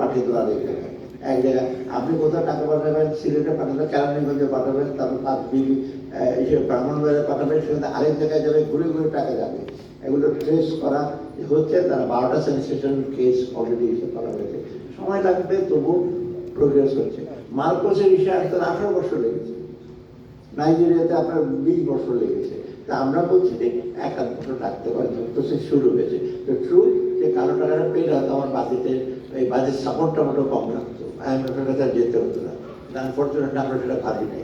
পাঠিয়ে আরেক জায়গায় এক জায়গায় আপনি কোথাও টাকা পাঠাবেন, সিলেটে পাঠাবেন কেরানীগঞ্জে পাঠাবেন, তারপর ব্রাহ্মণবাড়িতে পাঠাবেন, সেখানে আরেক জায়গায় যাবে, ঘুরে ঘুরে টাকা যাবে। এগুলো ট্রেস করা হচ্ছে, তারা বারোটা সেন্সেশন কেস অলরেডি করা হয়েছে। সময় লাগবে তবু প্রোগ্রেস হচ্ছে। মার্কোসের বিষয়ে আসতে আঠারো বছর লেগেছে নাইজেরিয়াতে আপনার বিশ বছর লেগেছে তা আমরা বলছি যে এক আধ বছর রাখতে পারি প্রসেস শুরু হয়েছে। তো ট্রু যে কালো টাকাটা পেলে হয়তো আমার বাজেটে এই বাজেট সাপোর্টটা মোটেও কম রাখতো আইএমএফের কাছে যেতে হতো না। আনফর্চুনেট আমরা সেটা পারি নাই।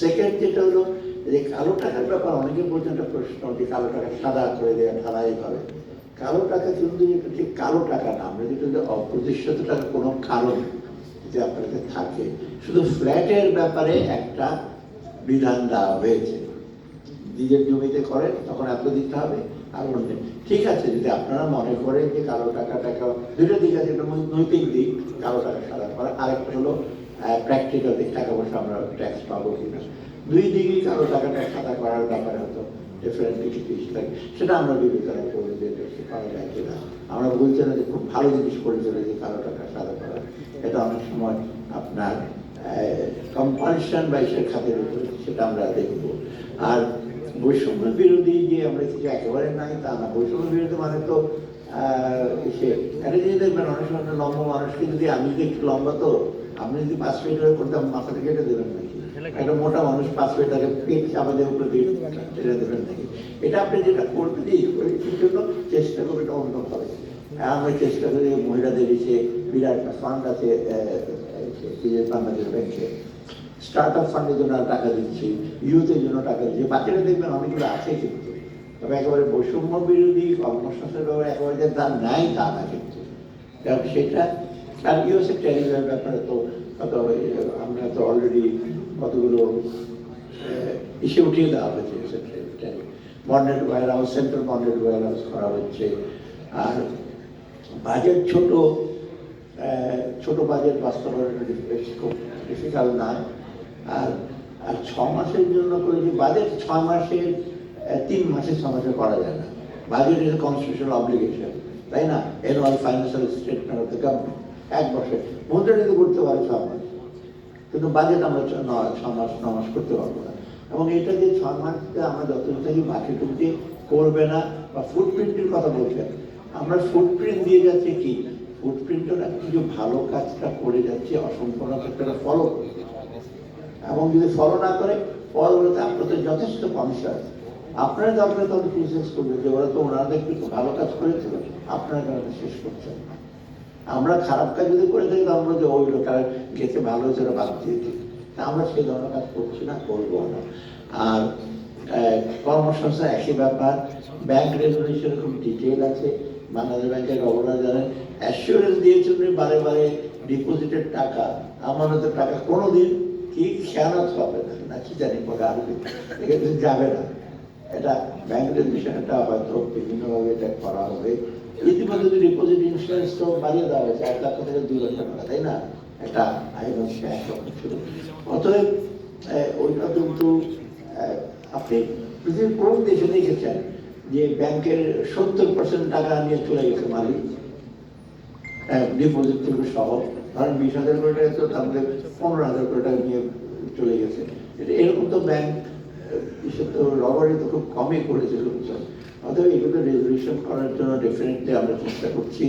সেকেন্ড যেটা হলো, যে কালো টাকার ব্যাপার, অনেকে বলছেন একটা প্রশ্ন যে কালো টাকা সাদা করে দেওয়া ঢালা এইভাবে। কালো টাকা কিন্তু এটা ঠিক কালো টাকা না, আমরা যেটা যে অপ্রতিষ্ঠিত টাকা কোনো কারণ যে আপনাদের থাকে, শুধু ফ্ল্যাটের ব্যাপারে একটা বিধান দেওয়া হয়েছে। নিজের জমিতে করেন, তখন এত দিতে হবে। আর অন্য ঠিক আছে, যদি আপনারা মনে করেন যে কালো টাকা টাকা দুটো দিক আছে, একটা নৈতিক দিক কালো টাকা সাদা করা আরেকটা হলো প্র্যাকটিক্যাল দিক, টাকা পয়সা আমরা ট্যাক্স পাবো কিনা। দুই দিকই কালো টাকাটা সাদা করার ব্যাপারে হয়তো ডিফারেন্টলি কিছু ইস্যু থাকে। সেটা আমরা বিবেচনা করব যে করা যায় কিনা। আমরা বলছি না যে খুব ভালো জিনিস করে চলে যে কালো টাকা সাদা করা। এটা অনেক সময় আপনার কম্পালশন বা ইসের খাতের উপরে সেটা আমরা দেখব। আর বৈষম্য বিরোধী যে আমরা কিছু একেবারে নাই, তা না। বৈষম্য বিরোধী মানে তো দেখবেন, অনেক সময় লম্বা মানুষকে যদি আমি একটু লম্বা, তো আপনি যদি পাঁচ করতাম মাথাটা কেটে দেবেন নাকি? একটা মোটা মানুষ পাঁচ পেট উপরে দিয়ে দেবেন নাকি? এটা আপনি যেটা করতে দিই জন্য চেষ্টা করবে এটা অন্য হবে আমরা চেষ্টা করি, মহিলাদের এসে বিরাট ফান্ড আছে ব্যাংকে। স্টার্ট আপ ফান্ডের জন্য টাকা দিচ্ছি ইউথের জন্য টাকা দিচ্ছি। বাচ্চারা দেখবেন অনেকগুলো আছে কিন্তু। তবে একেবারে বৈষম্য বিরোধী, কর্মসংস্থানের ব্যাপারে একেবারে যে তার নাই, তা না কিন্তু। কারণ সেটা আর ইউএসএ ট্যারিফের ব্যাপারে তো আমরা তো অলরেডি কতগুলো ইসে উঠিয়ে দেওয়া হয়েছে bonded warehouse central bonded warehouse করা হচ্ছে। আর বাজেট ছোট ছোট বাজেট বাস্তবায়ন খুব ডিফিকাল্ট না আর আর ছ মাসের জন্য করে যে বাজেট ছ মাসের তিন মাসে ছ মাসে করা যায় না। বাজেট ইজ কনস্টিটিউশনাল অব্লিগেশন তাই না? Annual financial statement of the government এক বছর। মুদ্রানীতি করতে পারে ছ মাস। কিন্তু বাজেট আমরা ছ- মাস, ন মাস করতে পারব না। এবং এটা যে ছ মাসে আমরা থাকি বাকিটুকু দিয়ে করবে না, বা ফুটপ্রিন্টের কথা বলছেন আমরা ফুটপ্রিন্ট দিয়ে যাচ্ছি কি? ফুটপ্রিন্টটা কিছু ভালো কাজটা করে যাচ্ছে, অসম্পূর্ণ ক্ষেত্রে ফলো করছে। এবং যদি ফলো না করে, পরবর্তীতে আপনাদের যথেষ্ট কমিশন আপনারা দরকার তখন ক্রিটিসাইজ করবেন, যে ওরা তো ওনাদের কিছু ভালো কাজ করেছিল আপনারা কেন এটা শেষ করছেন? আমরা খারাপ কাজ যদি করে থাকি আমরা যে, ওই লোকেরা গেছে, ভালো হয়েছে, ওরা বাদ দিয়ে দিই তা আমরা সেই ধরনের কাজ করছি না, করব না। আর কর্মসংস্থান একই ব্যাপার। ব্যাংক রেজলিউশনে খুব ডিটেল আছে। বাংলাদেশ ব্যাংকের গভর্নর জানেন অ্যাসিওরেন্স দিয়েছেন বারে বারে ডিপোজিটের টাকা। আমানতের টাকা কোনোদিন কি খেয়ানত হবে না কি জানি পরে আরবি এখানে যাবে না। এটা ব্যাংক রেজলিউশনটা হয়তো বিভিন্নভাবে এটা করা হবে। ইতিমধ্যে যদি ডিপোজিট ইন্স্যুরেন্স তো বাড়িয়ে দেওয়া হয়েছে, এক লক্ষ থেকে দুই লক্ষ টাকা, তাই না? একটা আইন হচ্ছে এক লক্ষ ছিল অতএব ওইটা কিন্তু আপনি পৃথিবীর কোন দেশে দেখেছেন যে ব্যাংকের সত্তর পার্সেন্ট টাকা নিয়ে চলে গেছে মালিক? ডিপোজিট থেকে সহ। ধরেন বিশ হাজার করে টাকা তো তাহলে পনেরো হাজার করে টাকা নিয়ে চলে গেছে। এরকম তো ব্যাংক এসব তো রবারি তো খুব কমই করেছে লোকজন অতএব এগুলো রেজলিউশন করার জন্য ডেফিনেটলি আমরা চেষ্টা করছি।